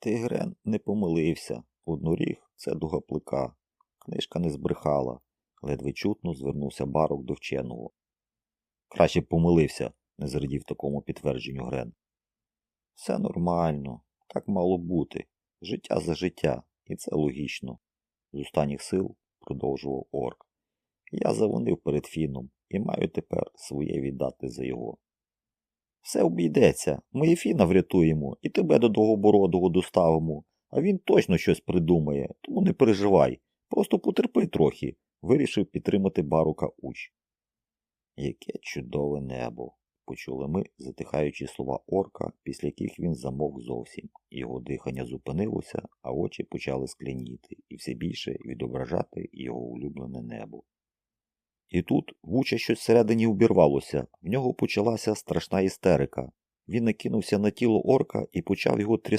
Тигрен не помилився. Одноріг це дугаплика. Книжка не збрехала. Ледве чутно звернувся барок до вченого. Краще б помилився, не зрадів такому підтвердженню Грен. Все нормально, так мало бути. Життя за життя, і це логічно. З останніх сил продовжував орк. Я завонив перед фіном і маю тепер своє віддати за його. Все обійдеться, ми і фіна врятуємо, і тебе до довгобородого доставимо, а він точно щось придумає, тому не переживай, просто потерпи трохи, вирішив підтримати барука уч. Яке чудове небо, почули ми, затихаючи слова орка, після яких він замовк зовсім. Його дихання зупинилося, а очі почали скляніти і все більше відображати його улюблене небо. І тут вуча щось всередині убірвалося, в нього почалася страшна істерика. Він накинувся на тіло орка і почав його трясти.